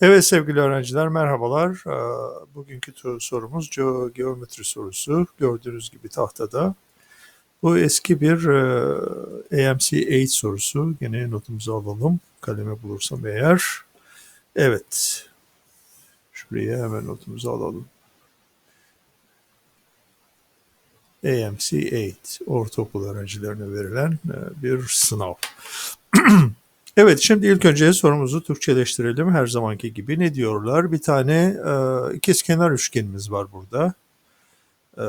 Evet sevgili öğrenciler merhabalar. Ee, Bugünkü sorumuz geo- geometri sorusu. Gördüğünüz gibi tahtada. Bu eski bir e, AMC 8 sorusu. Gene notumuzu alalım. Kaleme bulursam eğer. Evet. Şuraya hemen notumuzu alalım. AMC 8 ortaokul öğrencilerine verilen e, bir sınav. Evet, şimdi ilk önce sorumuzu Türkçeleştirelim her zamanki gibi. Ne diyorlar? Bir tane e, ikizkenar üçgenimiz var burada. E,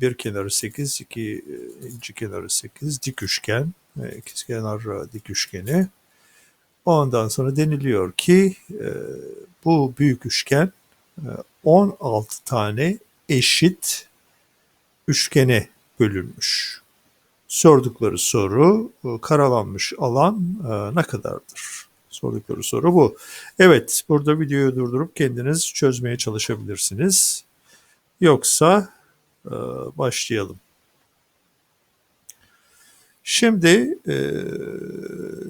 bir kenarı 8, iki, ikinci kenarı 8, dik üçgen, e, ikizkenar e, dik üçgeni. Ondan sonra deniliyor ki e, bu büyük üçgen e, 16 tane eşit üçgene bölünmüş. Sordukları soru e, karalanmış alan e, ne kadardır? Sordukları soru bu. Evet, burada videoyu durdurup kendiniz çözmeye çalışabilirsiniz. Yoksa e, başlayalım. Şimdi e,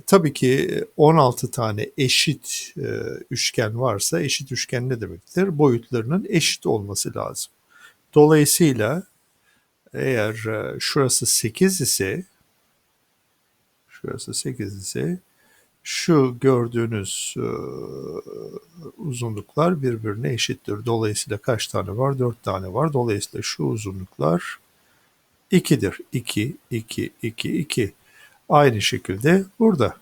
tabii ki 16 tane eşit e, üçgen varsa eşit üçgen ne demektir? Boyutlarının eşit olması lazım. Dolayısıyla eğer e, şurası 8 ise şurası 8 ise şu gördüğünüz e, uzunluklar birbirine eşittir. Dolayısıyla kaç tane var? 4 tane var. Dolayısıyla şu uzunluklar 2'dir. 2, 2, 2, 2. Aynı şekilde burada.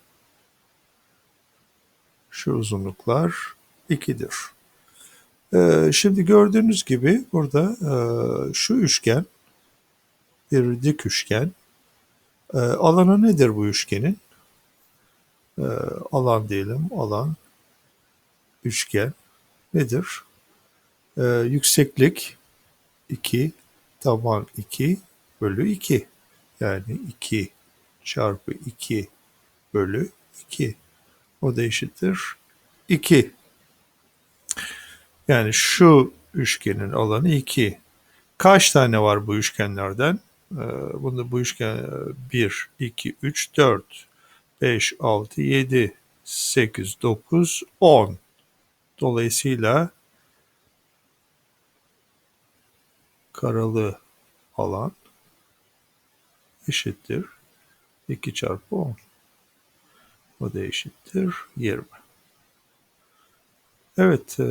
Şu uzunluklar 2'dir. Ee, şimdi gördüğünüz gibi burada e, şu üçgen bir dik üçgen. E, alanı nedir bu üçgenin? E, alan diyelim, alan üçgen nedir? E, yükseklik 2, taban 2 bölü 2. Yani 2 çarpı 2 bölü 2. O da eşittir 2. Yani şu üçgenin alanı 2. Kaç tane var bu üçgenlerden? Ee, Bunda bu üçgen 1, 2, 3, 4, 5, 6, 7, 8, 9, 10. Dolayısıyla karalı alan eşittir 2 çarpı 10. O da eşittir 20. Evet, e,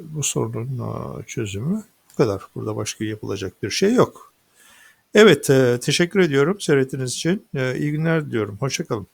bu sorunun e, çözümü bu kadar. Burada başka yapılacak bir şey yok. Evet, e, teşekkür ediyorum seyrettiğiniz için. E, iyi günler diliyorum. Hoşçakalın.